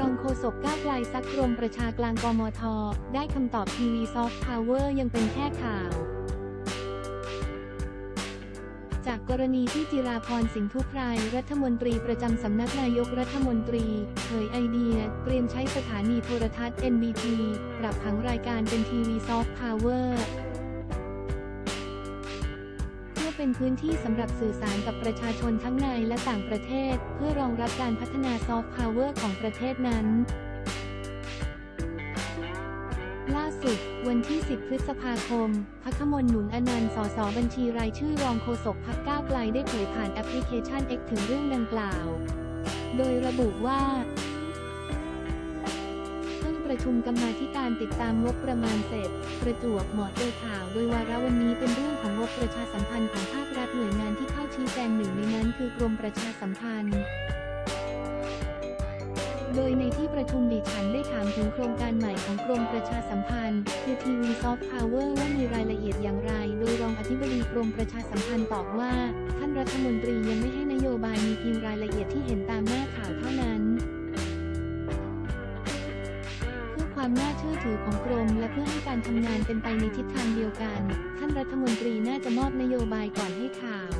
รองโฆษกก้าวไกลซักกรมประชากลางกมท ได้คำตอบทีวีซอฟต์พาวเวอร์ยังเป็นแค่ข่าว จากกรณีที่จิราพรสิงห์ทุไพรรัฐมนตรีประจำสำนักนายกรัฐมนตรีเผยไอเดีย เตรียมใช้สถานีโทรทัศน์ NBT ปรับผังรายการเป็นทีวีซอฟต์พาวเวอร์ เป็นพื้นที่สำหรับสื่อสารกับประชาชนทั้งในและต่างประเทศ เพื่อรองรับการพัฒนาซอฟต์พาวเวอร์ของประเทศนั้นล่าสุด วันที่ 10 พฤษภาคม พักมลหนุนอนันต์ สส บัญชีรายชื่อรองโฆษกพักก้าวไกลได้เผยผ่านแอปพลิเคชัน X ถึงเรื่องดังกล่าว โดยระบุว่า เพิ่งประชุมกรรมาธิการติดตามงบประมาณเสร็จ ประจวบเหมาะเจอข่าว โดยวาระวันนี้เป็นเรื่องของ บประชาสัมพันธ์ของภาครัฐหน่วยงานที่เข้าชี้แจงหนึ่งในนั้นคือกรมประชาสัมพันธ์ โดยในที่ประชุมดิฉันได้ถามถึงโครงการใหม่ของกรมประชาสัมพันธ์ คือทีวีซอฟต์พาวเวอร์ว่ามีรายละเอียดอย่างไร โดยรองอธิบดีกรมประชาสัมพันธ์ตอบว่า ท่านรัฐมนตรียังไม่ให้นโยบายมีเพียงรายละเอียดที่เห็นตามหน้าข่าวเท่า ความน่าเชื่อถือของกรม และเพื่อให้การทำงานเป็นไปในทิศทางเดียวกัน ท่านรัฐมนตรีน่าจะมอบนโยบายก่อนให้ข่าว